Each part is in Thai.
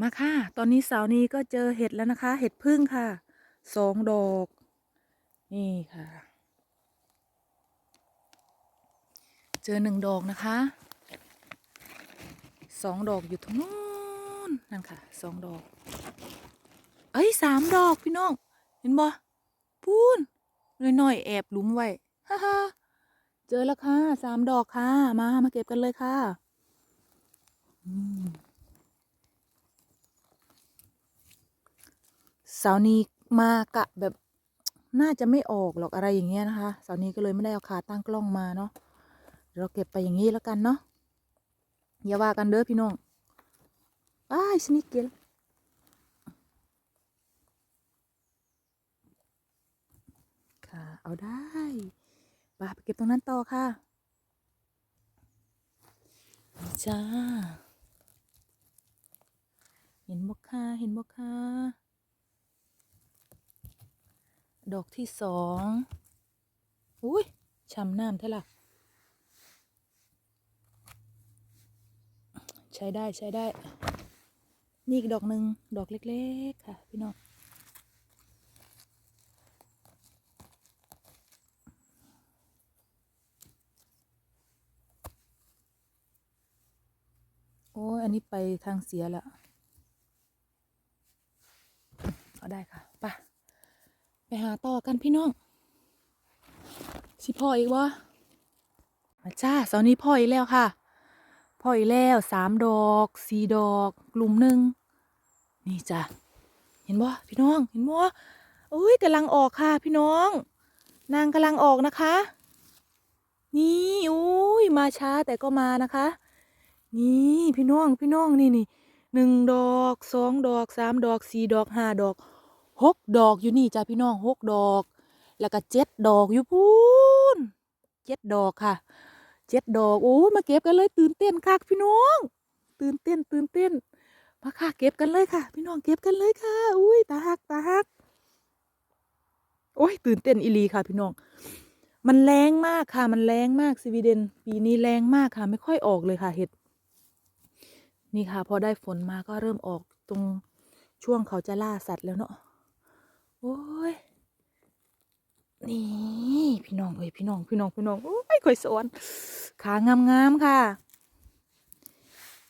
มาค่ะ ตอนนี้สาวนี้ก็เจอเห็ดแล้วนะคะ เห็ดพึ่งค่ะ สองดอก นี่ค่ะ เจอหนึ่งดอกนะคะ สองดอกอยู่ตรงนู้นนั่นค่ะ สองดอก เอ้ยสามดอกพี่น้อง เห็นบ่พูนน้อยๆแอบหลุมไว้ ฮ่าฮเจอแล้วค่ะ สามดอกค่ะ มา มาเก็บกันเลยค่ะ อืม สาร์นี้มากะแบบน่าจะไม่ออกหรอกอะไรอย่างเงี้ยนะคะเสาร์นี้ก็เลยไม่ได้เอาขาตั้งกล้องมาเนาะเราเก็บไปอย่างนี้แล้วกันเนาะอย่าว่ากันเด้อพี่น้องอ้ายสนิกเกลค่ะ เอาได้ไปไปเก็บตรงนั้นต่อค่ะจ้าเห็นบ่ค่ะเห็นบ่ค่ะ ดอกที่สองอุ้ยช้ำน้ำเท่าล่ะ ใช้ได้ใช้ได้ นี่อีกดอกหนึ่งดอกเล็ก ๆ ค่ะ พี่น้องโอ้ยอันนี้ไปทางเสียแล้วเอาได้ค่ะปไป หาต่อกันพี่น้อง สิพ่ออีกวะมาจ้าเสาร์นี้พ่ออีกแล้วค่ะ พ่ออีกแล้วสามดอกสี่ดอกกลุ่มหนึ่งนี่จ้ะเห็นบ่พี่น้องเห็นบ่อุ้ยกำลังออกค่ะ พี่น้อง นางกำลังออกนะคะ นี่อุ้ยมาช้าแต่ก็มานะคะ นี่พี่น้องพี่น้องนี่นี่หนึ่งดอกสองดอกสามดอกสี่ดอกห้าดอก หกดอกอยู่นี่จ้ะพี่น้องหกดอก แล้วก็เจ็ดดอกอยู่พูนเจ็ดดอกค่ะเจ็ดดอกโอ้มาเก็บกันเลย ตื่นเต้นค่ะพี่น้อง ตื่นเต้นตื่นเต้นมาค่ะเก็บกันเลยค่ะ พี่น้องเก็บกันเลยค่ะอุ้ยตาหักตาหักโอ้ยตื่นเต้นอีลีค่ะ พี่น้อง มันแรงมากค่ะ มันแรงมากสวีเดน ปีนี้แรงมากค่ะ ไม่ค่อยออกเลยค่ะเห็ดนี่ค่ะ พอได้ฝนมาก็เริ่มออกตรงช่วงเขาจะล่าสัตว์แล้วเนาะ โอ้ย นี่ พี่น้องเอ้ยพี่น้อง พี่น้อง พี่น้อง โอ้ยข่อยสวนขางามงามๆค่ะ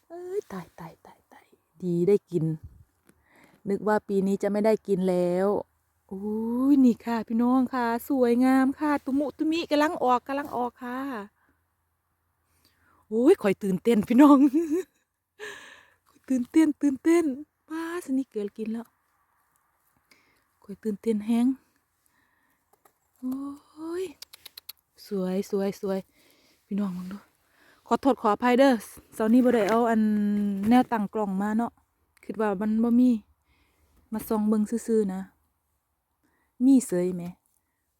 เอ้ยตายตายตายตายดีได้กิน นึกว่าปีนี้จะไม่ได้กินแล้วโอ้ยนี่ค่ะ พี่น้องค่ะ สวยงามค่ะ ตุมุตุมิกำลังออกกำลังออกค่ะโอ้ยข่อยตื่นเต้นพี่น้องข่อยตื่นเต้นตื่นเต้นป้าสนิกเกิลกินแล้ว ข่อยตื่นเต้นแฮงโอ้ย สวยสวยสวยพี่น้องมองดู ขอโทษขออภัยเด้อเสาร์นี้บ่ได้เอาอันแนวตั้งกล่องมาเนาะ คิดว่ามันบ่มี มาส่องเบิ่งซื่อๆนะ มีเสยไหม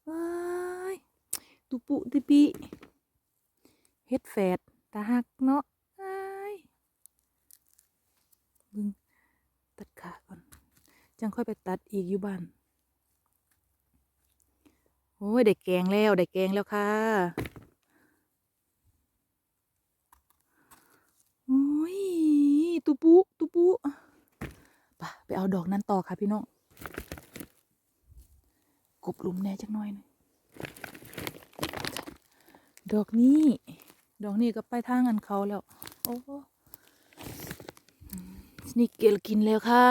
ว้ายตุปุติปิเฮ็ดแฝดตาหักเนาะอ้ายบิ่งตัดขาก่อน จังค่อยไปตัดอีกอยู่บ้าน โอ้ยได้แกงแล้วได้แกงแล้วค่ะโอ้ยตุปุตุปุไปไปเอาดอกนั้นต่อค่ะพี่น้องกบหลุมแน่จักหน่อยหนึงดอกนี้ ดอกนี้ก็ไปทางอันเขาแล้ว โอ้นิกเกลกินแล้วค่ะ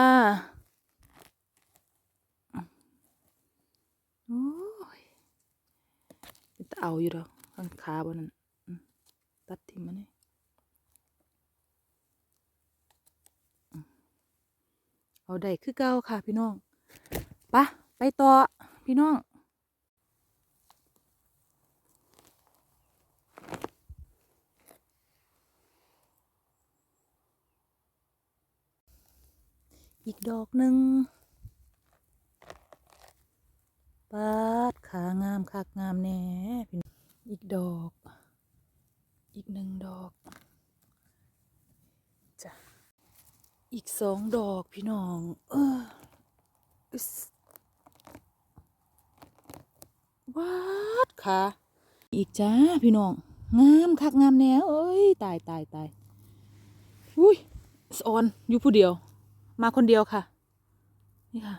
โอ้ยจะ เอาอยู่ดอกข้างขาบนนั้นตัดทิ้งมันนี่เอาได้คือเก่าค่ะ พี่น้องปะไปต่อพี่น้องอีกดอกหนึ่งปาด งามคักงามแน่พี่น้องอีกดอก อีกหนึ่งดอกจ้ะอีกสองดอกพี่น้อง เออวาดค่ะ อีกจ้าพี่น้อง งามคักงามแน่เอ้ย ตายตายตายอุ้ยสอนอยู่ผู้เดียว มาคนเดียวค่ะ นี่ค่ะ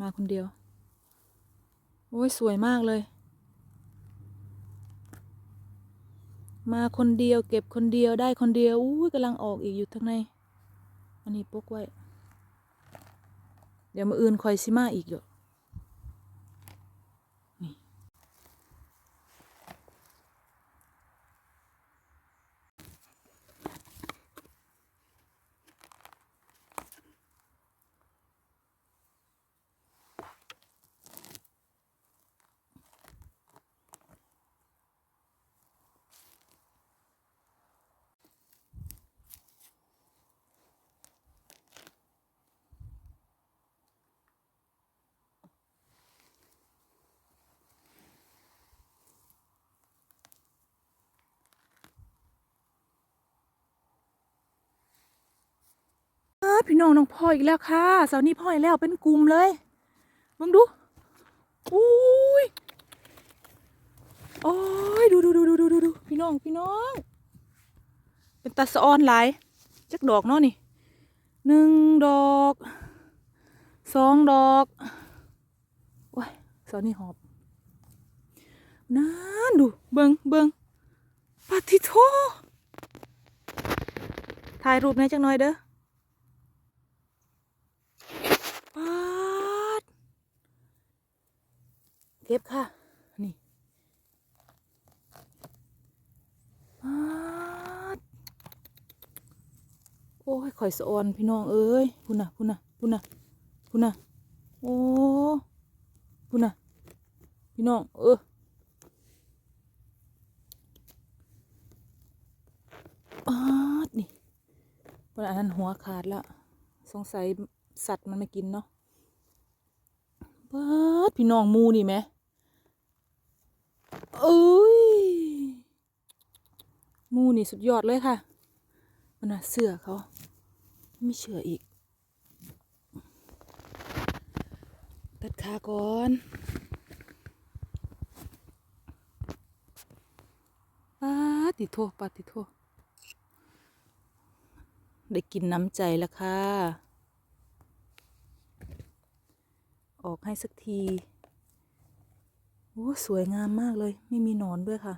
มาคนเดียว โอ้ยสวยมากเลย มาคนเดียวเก็บคนเดียวได้คนเดียวอุ้ยกำลังออกอีกอยู่ทั้างใน อันนี้ปกไว้ เดี๋ยวมาอื่นคอยซิมาอีกอยู่ พี่น้องน้องพ่ออีกแล้วค่ะเสาร์นี้พ่ออีกแล้วเป็นกลุ่มเลยมึงดูอุ้ยโอ้ยดูดูดูดูดูดูดูพี่น้องพี่น้อง เป็นตาสะออนหลายจักดอกเนาะนี่หนึ่งดอกสองดอกโอ้ยเสาร์นี้หอบนั่นดูเบิงเบิงปาทิโทถ่ายรูปในจังหน่อยเด้อ ปาด เก็บค่ะ นี่โอ้ยข่อยสะออนพี่น้องเอ้ยพุ่นน่ะพุ่นน่ะพุ่นน่ะพุ่นน่ะโอ้พุ่นน่ะพี่น้องเออปาดนี่วันนั้นหัวขาดละสงสัยสัตว์มันมากินเนาะเบิดพี่น้องมูนี่ไหม อุ้ยมูนี่สุดยอดเลยค่ะ มันน่ะเสือเขาไม่เชื่ออีก ตัดขาก่อนปาติโทปาติโทได้กินน้ำใจแล้วค่ะ ออกให้สักที โอ้สวยงามมากเลย ไม่มีหนอนด้วยค่ะ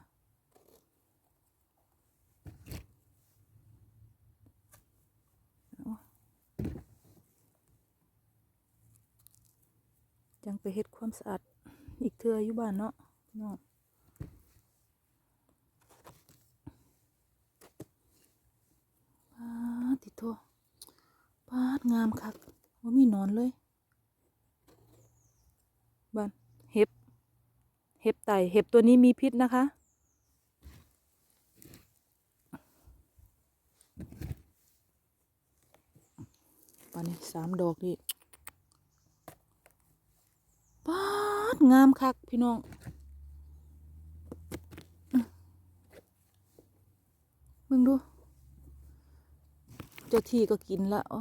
จังไปเฮ็ดความสะอาด อีกเทื่ออยู่บ้านเนาะน้องปาดติโทปาดงามคักว่ามีนอนเลย บ้านเห็บ เห็บ ไต่เห็บตัวนี้มีพิษนะคะปานนี้สามดอกนี่ป้าดงามคักพี่น้องอื้อมึงดู เจ้าที่ก็กินละอ๋อ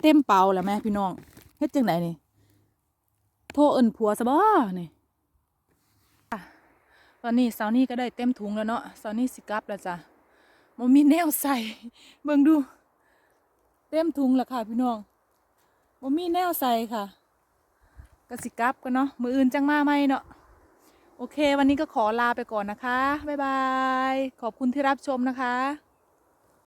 เต็มเป่าแล้วแม่พี่น้องเฮ็ดจังไหนนี่ โทรเอินผัวซะบ่นี่ตอนนี้สาวนี่ก็ได้เต็มถุงแล้วเนาะสาวนี่สิกลับแล้วจ้ะบ่มีแนวใส่เบิ่งดู เต็มถุงแล้วค่ะพี่น้องบ่มีแนวใส่ค่ะก็สิกลับกันเนาะมืออื่นจังมาใหม่เนาะโอเค วันนี้ก็ขอลาไปก่อนนะคะ บ๊ายบาย ขอบคุณที่รับชมนะคะ